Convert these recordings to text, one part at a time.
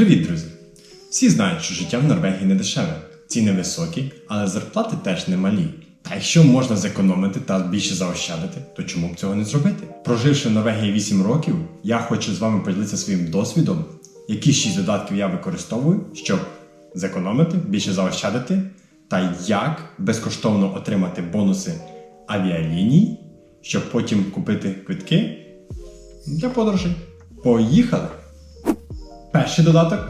Привіт, друзі! Всі знають, що життя в Норвегії не дешеве. Ціни високі, але зарплати теж немалі. Та якщо можна зекономити та більше заощадити, то чому б цього не зробити? Проживши в Норвегії 8 років, я хочу з вами поділитися своїм досвідом, які 6 додатків я використовую, щоб зекономити, більше заощадити, та як безкоштовно отримати бонуси авіаліній, щоб потім купити квитки для подорожей. Поїхали! Перший додаток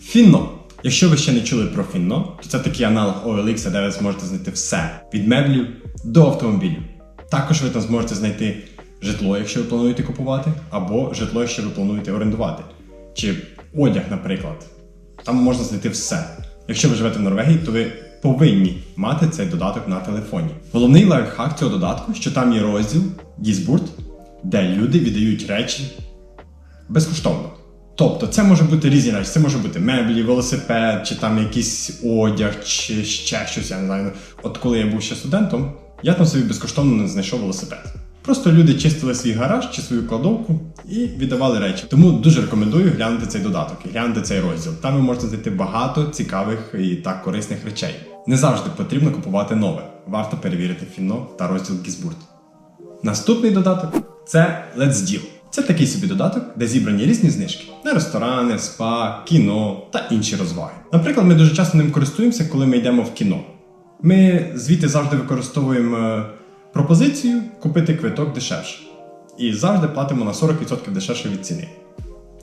Фінно. Якщо ви ще не чули про Фінно, то це такий аналог OLX, де ви зможете знайти все від меблів до автомобілів. Також ви там зможете знайти житло, якщо ви плануєте купувати, або житло, якщо ви плануєте орендувати, чи одяг, наприклад. Там можна знайти все. Якщо ви живете в Норвегії, то ви повинні мати цей додаток на телефоні. Головний лайфхак цього додатку, що там є розділ Гізбурт, де люди віддають речі безкоштовно. Тобто це може бути різні речі, це може бути меблі, велосипед, чи там якийсь одяг, чи ще щось, я не знаю. От коли я був ще студентом, я там собі безкоштовно не знайшов велосипед. Просто люди чистили свій гараж чи свою кладовку і віддавали речі. Тому дуже рекомендую глянути цей додаток глянути цей розділ. Там ви можете знайти багато цікавих і так корисних речей. Не завжди потрібно купувати нове. Варто перевірити фіно та розділ Гізбурт. Наступний додаток це Let's Deal. Це такий собі додаток, де зібрані різні знижки на ресторани, спа, кіно та інші розваги. Наприклад, ми дуже часто ним користуємося, коли ми йдемо в кіно. Ми звідти завжди використовуємо е, пропозицію купити квиток дешевше. І завжди платимо на 40% дешевше від ціни.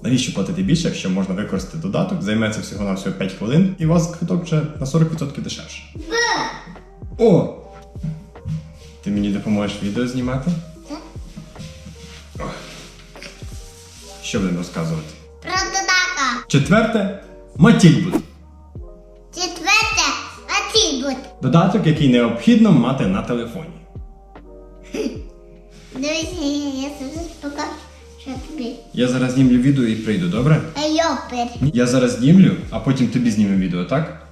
Навіщо платити більше, якщо можна використати додаток, займеться всього на всього 5 хвилин, і у вас квиток вже на 40% дешевше. О! Ти мені допоможеш відео знімати? Що будемо розказувати? Про додака. Четверте Матільбут. Четверте атрибут. Додаток, який необхідно мати на телефоні. Дивися, я зараз покажу, що тобі. Я зараз знімлю відео і прийду, добре? Йопер. Я зараз знімлю, а потім тобі зніму відео, так?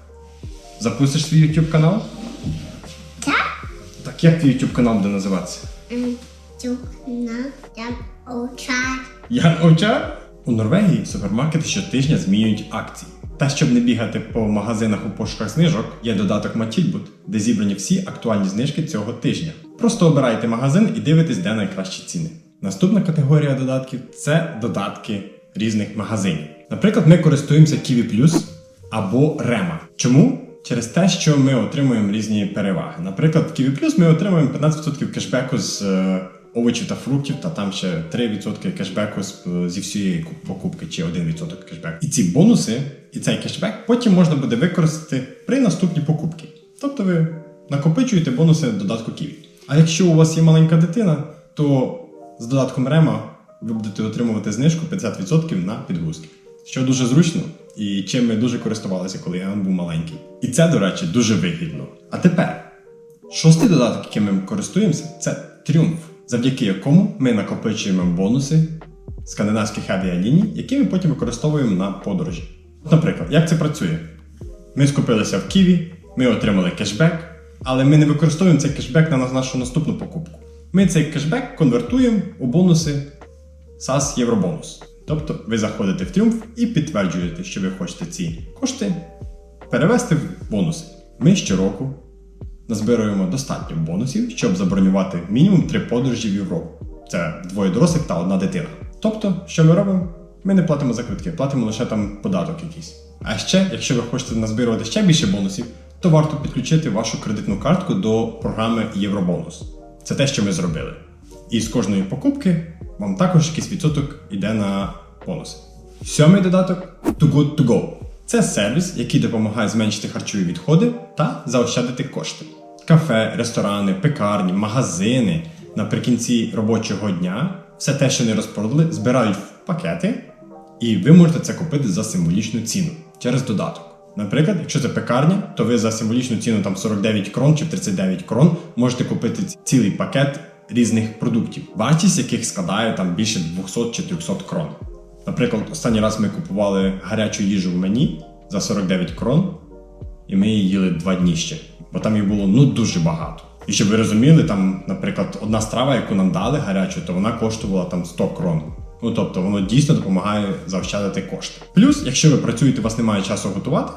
Запустиш свій YouTube канал? Так? Так як твій YouTube канал буде називатися? Цук на там очар. Ян Овчар? У Норвегії супермаркети щотижня змінюють акції. Та щоб не бігати по магазинах у пошуках знижок, є додаток Матільбут, де зібрані всі актуальні знижки цього тижня. Просто обирайте магазин і дивитесь, де найкращі ціни. Наступна категорія додатків це додатки різних магазинів. Наприклад, ми користуємося Kiwi Plus або Rema. Чому? Через те, що ми отримуємо різні переваги. Наприклад, в Kiwi Plus ми отримуємо 15% кешбеку з е, овочів та фруктів, та там ще 3% кешбеку е, зі всієї покупки, чи 1% кешбеку. І ці бонуси, і цей кешбек потім можна буде використати при наступній покупці. Тобто ви накопичуєте бонуси додатку Kiwi. А якщо у вас є маленька дитина, то з додатком Рема ви будете отримувати знижку 50% на підгузки. Що дуже зручно і чим ми дуже користувалися, коли я був маленький. І це, до речі, дуже вигідно. А тепер Шостий додаток, яким ми користуємося, це тріумф, завдяки якому ми накопичуємо бонуси скандинавських авіаліній, які ми потім використовуємо на подорожі. Наприклад, як це працює? Ми скупилися в Ківі, ми отримали кешбек, але ми не використовуємо цей кешбек на нашу наступну покупку. Ми цей кешбек конвертуємо у бонуси SAS Євробонус. Тобто ви заходите в тріумф і підтверджуєте, що ви хочете ці кошти перевести в бонуси. Ми щороку назбируємо достатньо бонусів, щоб забронювати мінімум три подорожі в Європу. Це двоє дорослих та одна дитина. Тобто, що ми робимо? Ми не платимо за квитки, платимо лише там податок якийсь. А ще, якщо ви хочете назбирувати ще більше бонусів, то варто підключити вашу кредитну картку до програми Євробонус. Це те, що ми зробили. І з кожної покупки вам також якийсь відсоток йде на бонуси. Сьомий додаток Too Good To Go. Це сервіс, який допомагає зменшити харчові відходи та заощадити кошти. Кафе, ресторани, пекарні, магазини наприкінці робочого дня все те, що не розпродали, збирають в пакети, і ви можете це купити за символічну ціну через додаток. Наприклад, якщо це пекарня, то ви за символічну ціну там 49 крон чи 39 крон можете купити цілий пакет різних продуктів, вартість яких складає там більше 200 чи 300 крон. Наприклад, останній раз ми купували гарячу їжу в мені за 49 крон, і ми її їли два дні ще, бо там їх було ну дуже багато. І щоб ви розуміли, там, наприклад, одна страва, яку нам дали гарячу, то вона коштувала там 100 крон. Ну тобто воно дійсно допомагає заощадити кошти. Плюс, якщо ви працюєте, у вас немає часу готувати,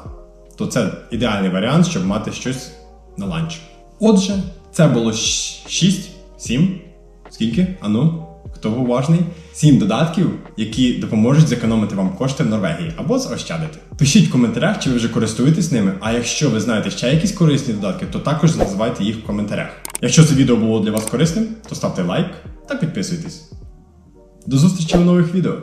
то це ідеальний варіант, щоб мати щось на ланч. Отже, це було 6, 7. Скільки? Ану, хто уважний? 7 додатків, які допоможуть зекономити вам кошти в Норвегії або заощадити. Пишіть в коментарях, чи ви вже користуєтесь ними. А якщо ви знаєте ще якісь корисні додатки, то також називайте їх в коментарях. Якщо це відео було для вас корисним, то ставте лайк та підписуйтесь. До зустрічі у нових відео!